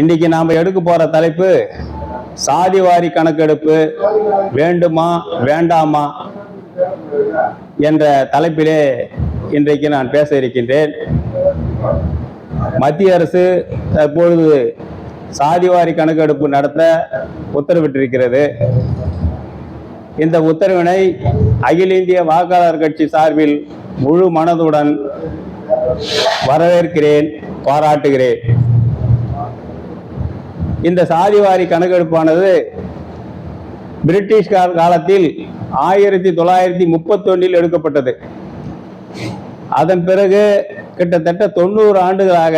இன்னைக்கு நாம் எடுக்க போற தலைப்பு சாதிவாரி கணக்கெடுப்பு வேண்டுமா வேண்டாமா என்ற தலைப்பிலே இன்றைக்கு நான் பேச இருக்கின்றேன். மத்திய அரசு தற்பொழுது சாதிவாரி கணக்கெடுப்பு நடத்த உத்தரவிட்டிருக்கிறது. இந்த உத்தரவினை அகில இந்திய வாக்காளர் கட்சி சார்பில் முழு மனதுடன் வரவேற்கிறேன் பாராட்டுகிறேன். இந்த சாதிவாரி கணக்கெடுப்பானது பிரிட்டிஷ் காலத்தில் ஆயிரத்தி தொள்ளாயிரத்தி முப்பத்தொன்னில் எடுக்கப்பட்டது. அதன் பிறகு கிட்டத்தட்ட தொண்ணூறு ஆண்டுகளாக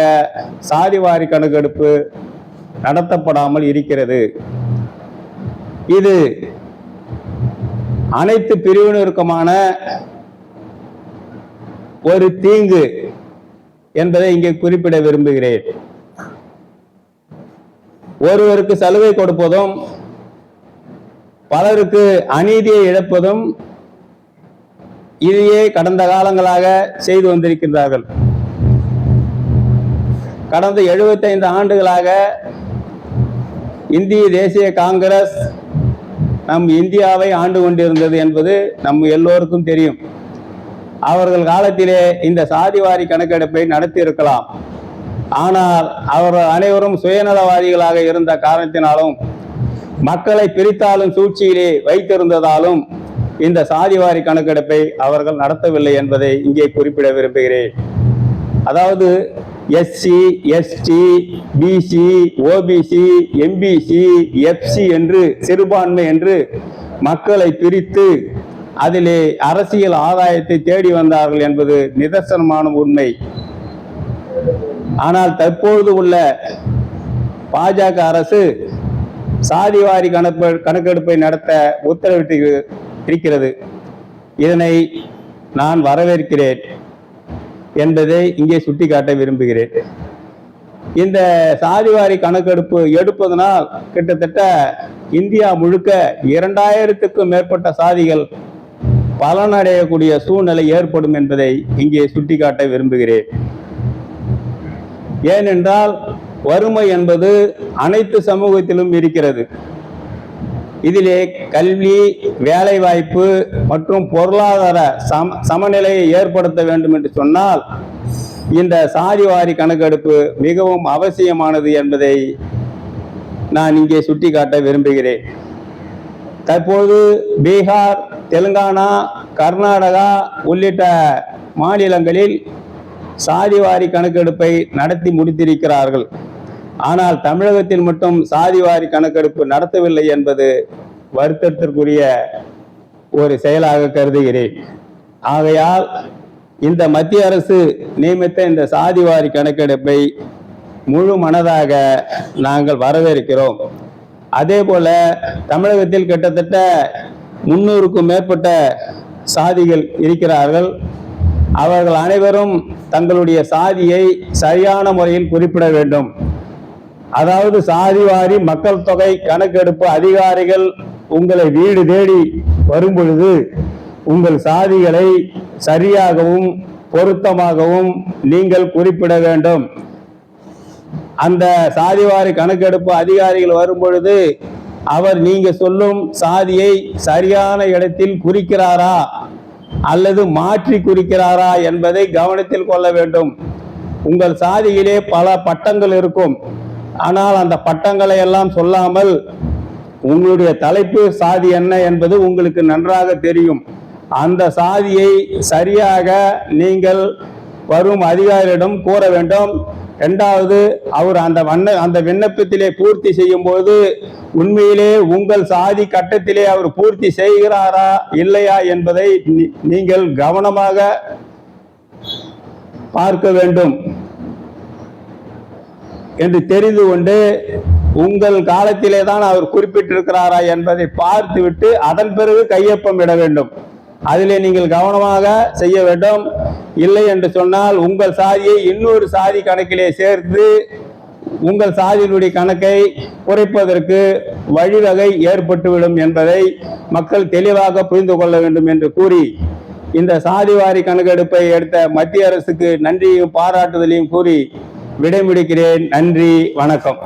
சாதிவாரி கணக்கெடுப்பு நடத்தப்படாமல் இருக்கிறது. இது அனைத்து பிரிவினருக்குமான ஒரு தீங்கு என்பதை இங்கே குறிப்பிட விரும்புகிறேன். ஒருவருக்கு சலுகை கொடுப்பதும் பலருக்கு அநீதியை இழப்பதும் இதையே கடந்த காலங்களாக செய்து வந்திருக்கின்றார்கள். கடந்த 75 ஆண்டுகளாக இந்திய தேசிய காங்கிரஸ் நம் இந்தியாவை ஆண்டு கொண்டிருந்தது என்பது நம் எல்லோருக்கும் தெரியும். அவர்கள் காலத்திலே இந்த சாதிவாரி கணக்கெடுப்பை நடத்தியிருக்கலாம். ஆனால் அவர் அனைவரும் சுயநலவாதிகளாக இருந்த காரணத்தினாலும் மக்களை பிரித்தாலும் சூழ்ச்சியிலே வைத்திருந்ததாலும் இந்த சாதிவாரி கணக்கெடுப்பை அவர்கள் நடத்தவில்லை என்பதை இங்கே குறிப்பிட விரும்புகிறேன். அதாவது SC ST BC OBC MBC FC என்று சிறுபான்மை என்று மக்களை பிரித்து அதிலே அரசியல் ஆதாயத்தை தேடி வந்தார்கள் என்பது நிதர்சனமான உண்மை. ஆனால் தற்பொழுது உள்ள பாஜக அரசு சாதிவாரி கணக்கு கணக்கெடுப்பை நடத்த உத்தரவிட்டு இருக்கிறது. இதனை நான் வரவேற்கிறேன் என்பதை இங்கே சுட்டிக்காட்ட விரும்புகிறேன். இந்த சாதிவாரி கணக்கெடுப்பு எடுப்பதனால் கிட்டத்தட்ட இந்தியா முழுக்க இரண்டாயிரத்துக்கும் மேற்பட்ட சாதிகள் பலனடையக்கூடிய சூழ்நிலை ஏற்படும் என்பதை இங்கே சுட்டிக்காட்ட விரும்புகிறேன். ஏனென்றால் வறுமை என்பது அனைத்து சமூகத்திலும் இருக்கிறது. இதிலே கல்வி வேலைவாய்ப்பு மற்றும் பொருளாதார சம சமநிலையை ஏற்படுத்த வேண்டும் என்று சொன்னால் இந்த சாதிவாரி கணக்கெடுப்பு மிகவும் அவசியமானது என்பதை நான் இங்கே சுட்டிக்காட்ட விரும்புகிறேன். தற்போது பீகார் தெலுங்கானா கர்நாடகா உள்ளிட்ட மாநிலங்களில் சாதிவாரி கணக்கெடுப்பை நடத்தி முடித்திருக்கிறார்கள். ஆனால் தமிழகத்தில் மட்டும் சாதிவாரி கணக்கெடுப்பு நடத்தவில்லை என்பது வருத்தத்திற்குரிய ஒரு செயலாக கருதுகிறேன். ஆகையால் இந்த மத்திய அரசு நியமித்த இந்த சாதிவாரி கணக்கெடுப்பை முழு மனதாக நாங்கள் வரவேற்கிறோம். அதே போல தமிழகத்தில் கிட்டத்தட்ட முன்னூறுக்கும் மேற்பட்ட சாதிகள் இருக்கிறார்கள். அவர்கள் அனைவரும் தங்களுடைய சாதியை சரியான முறையில் குறிப்பிட வேண்டும். அதாவது சாதிவாரி மக்கள் தொகை கணக்கெடுப்பு அதிகாரிகள் உங்களை வீடு தேடி வரும் பொழுது உங்கள் சாதிகளை சரியாகவும் பொருத்தமாகவும் நீங்கள் குறிப்பிட வேண்டும். அந்த சாதிவாரி கணக்கெடுப்பு அதிகாரிகள் வரும் பொழுது அவர் நீங்க சொல்லும் சாதியை சரியான இடத்தில் குறிக்கிறாரா? அல்லது மாற்றி குறிக்கிறாரா என்பதை கவனத்தில் கொள்ள வேண்டும். உங்கள் சாதியிலே பல பட்டங்கள் இருக்கும். ஆனால் அந்த பட்டங்களை எல்லாம் சொல்லாமல் உங்களுடைய தலைப்பு சாதி என்ன என்பது உங்களுக்கு நன்றாக தெரியும். அந்த சாதியை சரியாக நீங்கள் வரும் அதிகாரியிடம் கூற வேண்டும். ரெண்டாவது அவர் அந்த வண்ண அந்த விண்ணப்பத்திலே பூர்த்தி செய்யும் போது உண்மையிலே உங்கள் சாதி கட்டத்திலே அவர் பூர்த்தி செய்கிறாரா இல்லையா என்பதை நீ- நீங்கள் கவனமாக பார்க்க வேண்டும் என்று தெரிந்து கொண்டு உங்கள் காலத்திலே தான் அவர் குறிப்பிட்டிருக்கிறாரா என்பதை பார்த்துவிட்டு அதன் பிறகு கையொப்பம் இட வேண்டும். அதிலே நீங்கள் கவனமாக செய்ய வேண்டும். இல்லை என்று சொன்னால் உங்கள் சாதியை இன்னொரு சாதி கணக்கிலே சேர்த்து உங்கள் சாதியினுடைய கணக்கை குறைப்பதற்கு வழிவகை ஏற்பட்டுவிடும் என்பதை மக்கள் தெளிவாக புரிந்து கொள்ள வேண்டும் என்று கூறி இந்த சாதிவாரி கணக்கெடுப்பை எடுத்த மத்திய அரசுக்கு நன்றியும் பாராட்டுதலையும் கூறி விடைமுடிக்கிறேன். நன்றி வணக்கம்.